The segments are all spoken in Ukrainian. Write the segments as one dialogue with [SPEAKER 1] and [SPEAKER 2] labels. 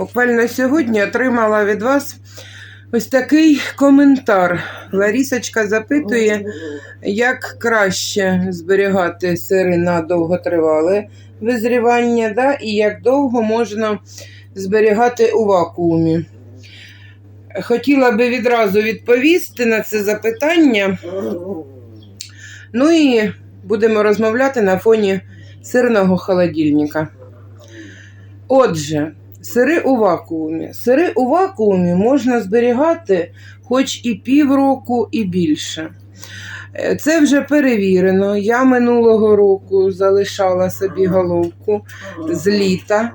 [SPEAKER 1] Буквально сьогодні отримала від вас ось такий коментар. Ларісочка запитує, як краще зберігати сири на довготривале визрівання, да, і як довго можна зберігати у вакуумі. Хотіла би відразу відповісти на це запитання. Ну і будемо розмовляти на фоні сирного холодильника. Отже, сири у вакуумі. Сири у вакуумі можна зберігати хоч і півроку, і більше. Е, Це вже перевірено. Я минулого року залишала собі головку з літа.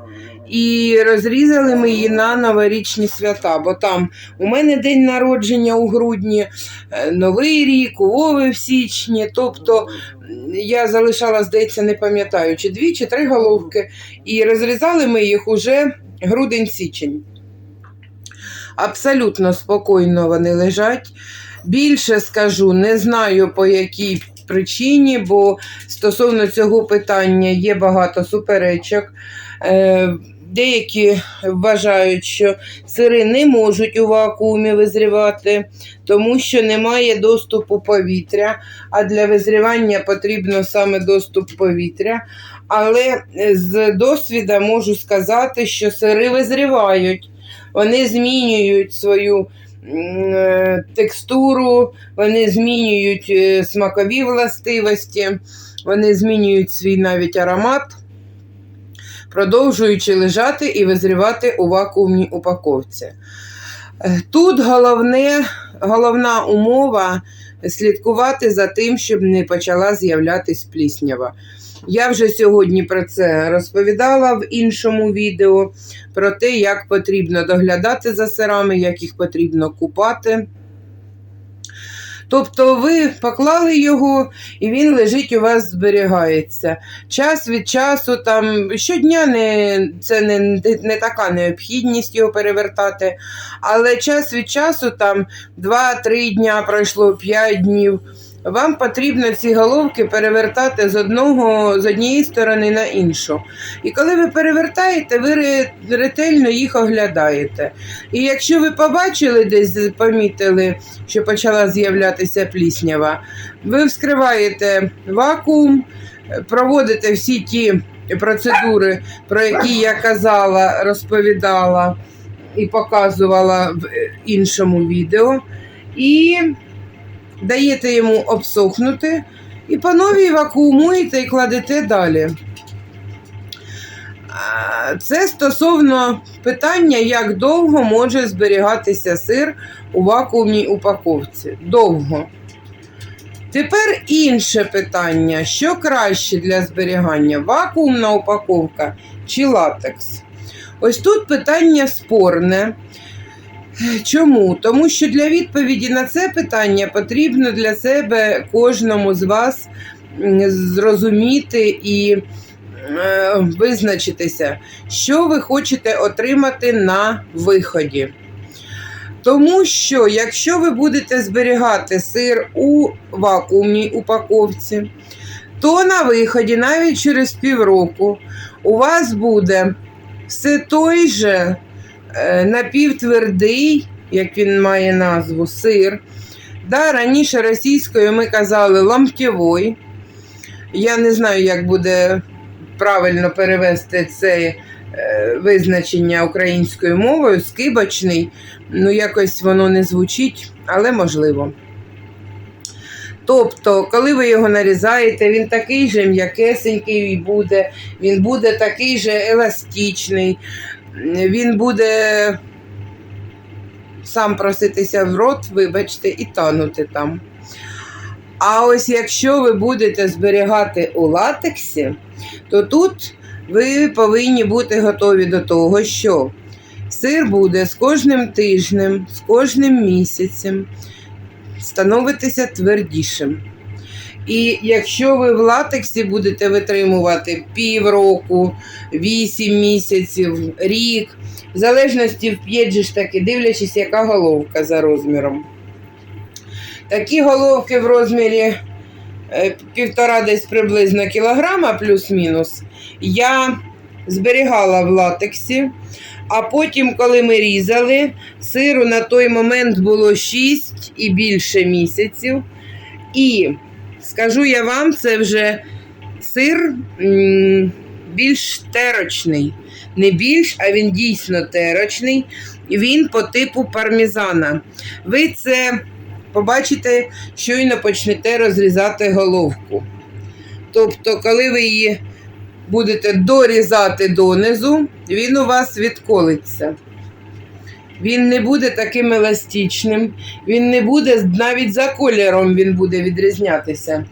[SPEAKER 1] І розрізали ми її на новорічні свята, бо там у мене день народження у грудні, е, Новий рік, у Вови в січні. Тобто я залишала, здається, не пам'ятаю, чи дві, чи три головки, і розрізали ми їх уже грудень-січень. Абсолютно спокійно вони лежать. Більше скажу, не знаю по якій причині, бо стосовно цього питання є багато суперечок. Е, Деякі вважають, що сири не можуть у вакуумі визрівати, тому що немає доступу повітря, а для визрівання потрібно саме доступ повітря. Але е, з досвіда можу сказати, що сири визрівають, вони змінюють свою текстуру, вони змінюють е, смакові властивості, вони змінюють свій навіть аромат продовжуючи лежати і визрівати у вакуумній упаковці. Е, Тут головне, головна умова слідкувати за тим, щоб не почала з'являтись пліснява. Я вже сьогодні про це розповідала в іншому відео, про те, як потрібно доглядати за сирами, як їх потрібно купати. Тобто ви поклали його, і він лежить у вас, зберігається. Час від часу, там щодня не, це не, не така необхідність його перевертати, але час від часу, там 2-3 дня пройшло 5 днів. Вам потрібно ці головки перевертати з одного з однієї сторони на іншу. І коли ви перевертаєте, ви ретельно їх оглядаєте. І якщо ви побачили десь, помітили, що почала з'являтися пліснява, ви вскриваєте вакуум, проводите всі ті процедури, про які я казала, розповідала і показувала в іншому відео, і даєте йому обсохнути, і по новій вакуумуєте і кладете далі. Це стосовно питання, як довго може зберігатися сир у вакуумній упаковці. Довго. Тепер інше питання: що краще для зберігання? Вакуумна упаковка чи латекс? Ось тут питання спорне. Чому? Тому що для відповіді на це питання потрібно для себе кожному з вас зрозуміти і е, визначитися, що ви хочете отримати на виході. Тому що, якщо ви будете зберігати сир у вакуумній упаковці, то на виході, навіть через півроку, у вас буде все той же напівтвердий, як він має назву, сир. Да, раніше російською ми казали ламтєвой. Я не знаю, як буде правильно перевести це е, визначення українською мовою, скибочний. Ну, якось воно не звучить, але можливо. Тобто, коли ви його нарізаєте, він такий же м'якесенький буде, він буде такий же еластичний, він буде сам проситися в рот, вибачте, і танути там. А ось якщо ви будете зберігати у латексі, то тут ви повинні бути готові до того, що сир буде з кожним тижнем, з кожним місяцем становитися твердішим. І якщо ви в латексі будете витримувати півроку, 8 місяців, рік, в залежності же ж таки, дивлячись, яка головка за розміром. Такі головки в розмірі е, півтора десь приблизно кілограма плюс-мінус, я зберігала в латексі. А потім, коли ми різали, сиру на той момент було 6 і більше місяців. І скажу я вам, це вже сир більш терочний. Не більш, а він дійсно терочний. Він по типу пармезана. Ви це побачите, щойно почнете розрізати головку. Тобто, коли ви її будете дорізати донизу, він у вас відколиться. Він не буде таким еластичним, він не буде навіть за кольором він буде відрізнятися.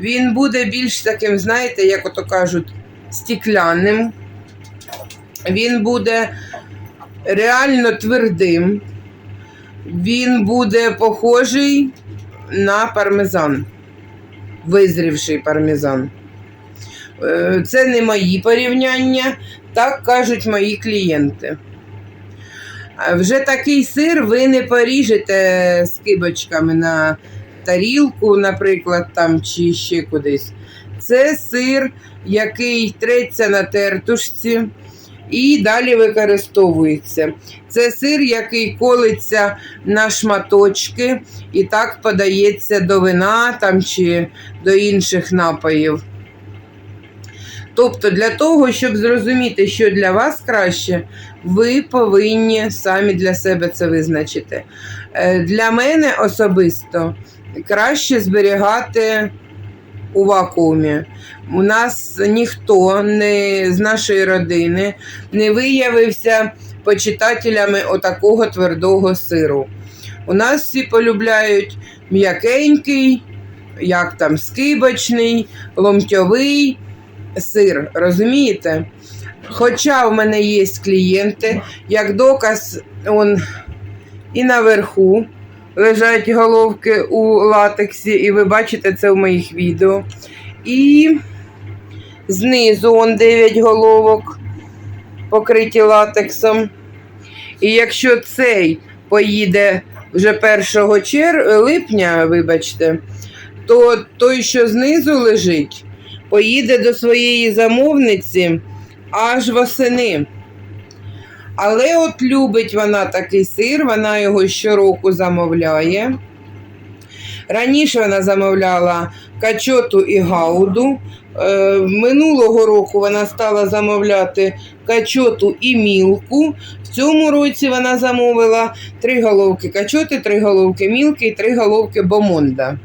[SPEAKER 1] Він буде більш таким, знаєте, як ото кажуть, стеклянним. Він буде реально твердим. Він буде похожий на пармезан, визрівший пармезан. Е, Це не мої порівняння, так кажуть мої клієнти. Вже такий сир ви не поріжете скибочками на тарілку, наприклад, там, чи ще кудись. Це сир, який треться на тертушці і далі використовується. Це сир, який колиться на шматочки і так подається до вина там, чи до інших напоїв. Тобто, для того, щоб зрозуміти, що для вас краще, ви повинні самі для себе це визначити. Е, Для мене особисто краще зберігати у вакуумі. У нас ніхто не, з нашої родини не виявився почитателями отакого твердого сиру. У нас всі полюбляють м'якенький, як там скибочний, ломтьовий сир, розумієте? Хоча в мене є клієнти, як доказ, он і наверху лежать головки у латексі, і ви бачите це в моїх відео. І знизу он 9 головок покриті латексом. І якщо цей поїде вже 1 чер... липня, вибачте, то той, що знизу лежить, поїде до своєї замовниці аж восени. Але от любить вона такий сир, вона його щороку замовляє. Раніше вона замовляла качоту і гауду. Е, Минулого року вона стала замовляти качоту і мілку. В цьому році вона замовила три головки качоти, три головки мілки і три головки бомонда.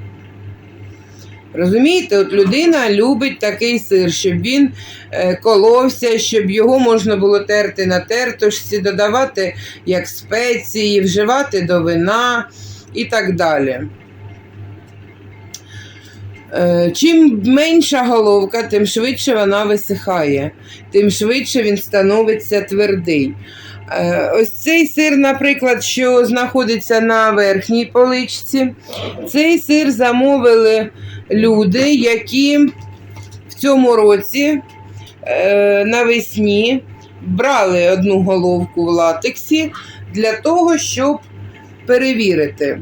[SPEAKER 1] Розумієте, от людина любить такий сир, щоб він е, коловся, щоб його можна було терти на тертушці, додавати як спеції, вживати до вина і так далі. Е, Чим менша головка, тим швидше вона висихає, тим швидше він становиться твердий. Е, Ось цей сир, наприклад, що знаходиться на верхній поличці, цей сир замовили люди, які в цьому році е, навесні брали одну головку в латексі для того, щоб перевірити.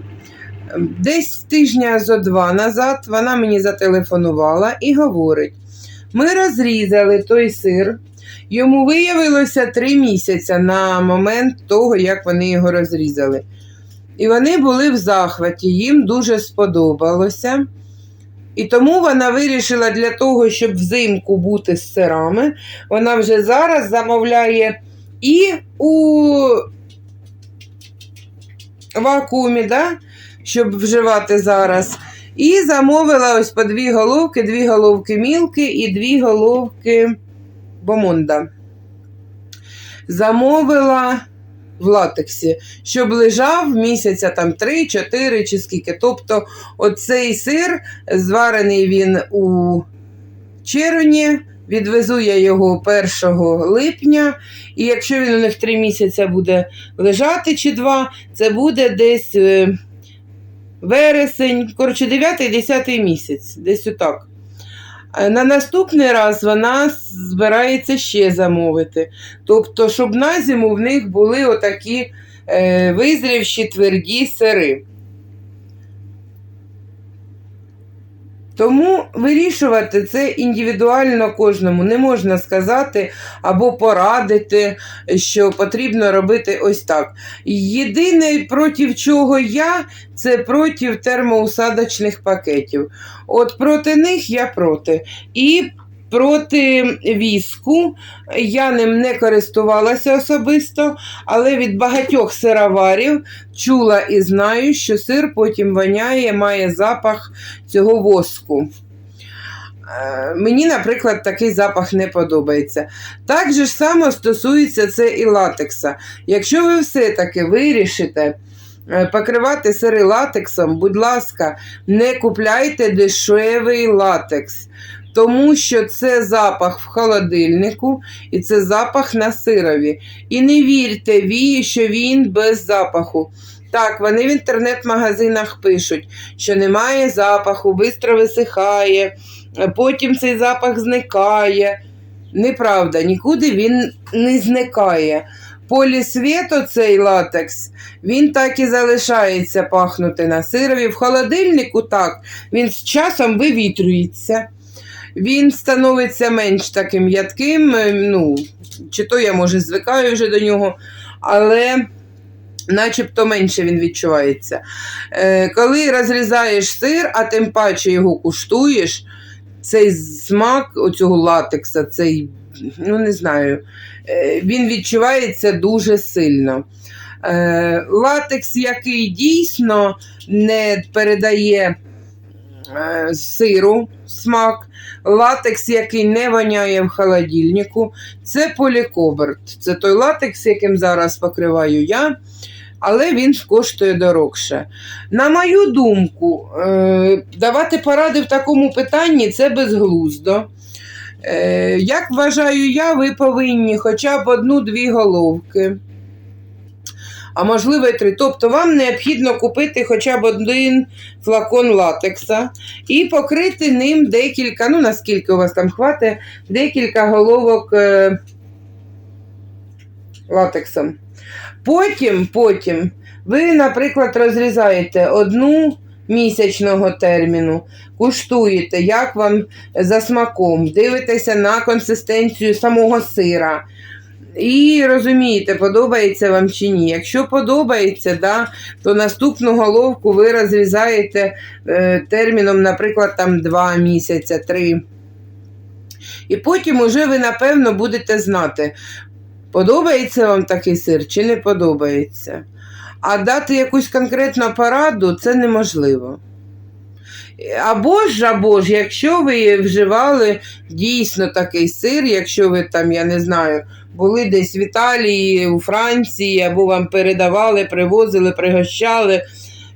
[SPEAKER 1] Десь тижня зо два назад вона мені зателефонувала і говорить: ми розрізали той сир. Йому виявилося три місяці на момент того, як вони його розрізали. І вони були в захваті, їм дуже сподобалося. І тому вона вирішила для того, щоб взимку бути з сирами, вона вже зараз замовляє і у вакуумі, да? щоб вживати зараз. І замовила ось по дві головки, дві головки мілки і дві головки бомонда. Замовила в латексі, щоб лежав місяця там 3-4 чи скільки. Тобто, оцей сир, зварений він у червні, відвезу я його 1 липня. І якщо він у них 3 місяці буде лежати чи 2, це буде десь. е, вересень, коротше, 9-10 місяць, десь отак. Е, На наступний раз вона збирається ще замовити. Тобто, щоб на зиму в них були отакі е, визрівші тверді сири. Тому вирішувати це індивідуально кожному. Не можна сказати або порадити, що потрібно робити ось так. Єдине, проти чого я, це проти термоусадочних пакетів. От проти них я проти. І проти віску я ним не користувалася особисто, але від багатьох сироварів чула і знаю, що сир потім воняє, має запах цього воску. Е, Мені, наприклад, такий запах не подобається. Так же ж само стосується це і латекса. Якщо ви все-таки вирішите е, покривати сири латексом, будь ласка, не купляйте дешевий латекс, тому що це запах в холодильнику і це запах на сирові. І не вірте вії, що він без запаху. Так, вони в інтернет-магазинах пишуть, що немає запаху, швидко висихає, потім цей запах зникає. Неправда, нікуди він не зникає. Полісвіто цей латекс, він так і залишається пахнути на сирові. В холодильнику так, він з часом вивітрюється. Він становиться менш таким ядким, е, ну, чи то я, може, звикаю вже до нього, але начебто менше він відчувається. Е, коли розрізаєш сир, а тим паче його куштуєш, цей смак оцього латекса, цей, ну не знаю, е, він відчувається дуже сильно. Е, латекс, який дійсно не передає сиру смак, латекс, який не воняє в холодильнику, це полікоберт. Це той латекс, яким зараз покриваю я, але він коштує дорогше. На мою думку, е, давати поради в такому питанні це безглуздо. Е, Як вважаю я, ви повинні хоча б одну-дві головки. А можливо, і три. Тобто вам необхідно купити хоча б один флакон латекса і покрити ним декілька, ну наскільки у вас там хватить, декілька головок е, латексом. Потім, потім ви, наприклад, розрізаєте одну місячного терміну, куштуєте, як вам за смаком, дивитеся на консистенцію самого сира. І розумієте, подобається вам чи ні. Якщо подобається, да, то наступну головку ви розрізаєте е, терміном, наприклад, там 2 місяця, 3. І потім уже ви, напевно, будете знати, подобається вам такий сир чи не подобається. А дати якусь конкретну пораду це неможливо. Або ж, або ж, якщо ви вживали дійсно такий сир, якщо ви там, я не знаю, були десь в Італії, у Франції, або вам передавали, привозили, пригощали.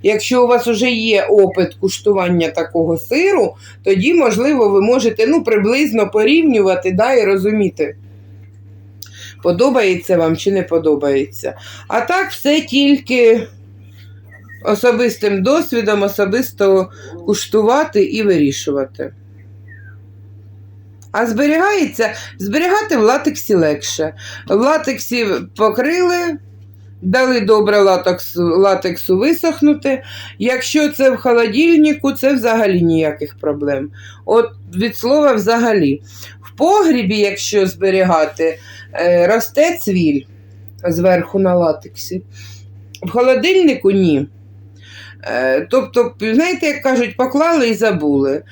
[SPEAKER 1] Якщо у вас вже є опит куштування такого сиру, тоді, можливо, ви можете ну, приблизно порівнювати да, і розуміти, подобається вам чи не подобається. А так, все тільки особистим досвідом, особисто куштувати і вирішувати. А зберігається, зберігати в латексі легше. В латексі покрили, дали добре латексу, латексу висохнути. Якщо це в холодильнику, це взагалі ніяких проблем. От від слова взагалі. В погрібі, якщо зберігати, е, росте цвіль зверху на латексі. В холодильнику ні. Е, Тобто, знаєте, як кажуть, поклали і забули.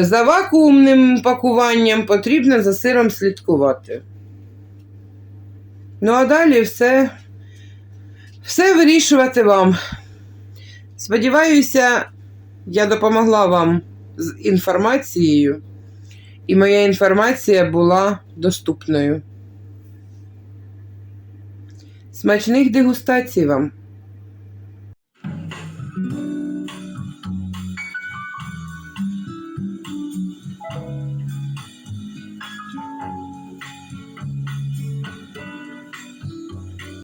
[SPEAKER 1] За вакуумним пакуванням потрібно за сиром слідкувати. Ну, а далі все, все вирішувати вам. Сподіваюся, я допомогла вам з інформацією, і моя інформація була доступною. Смачних дегустацій вам!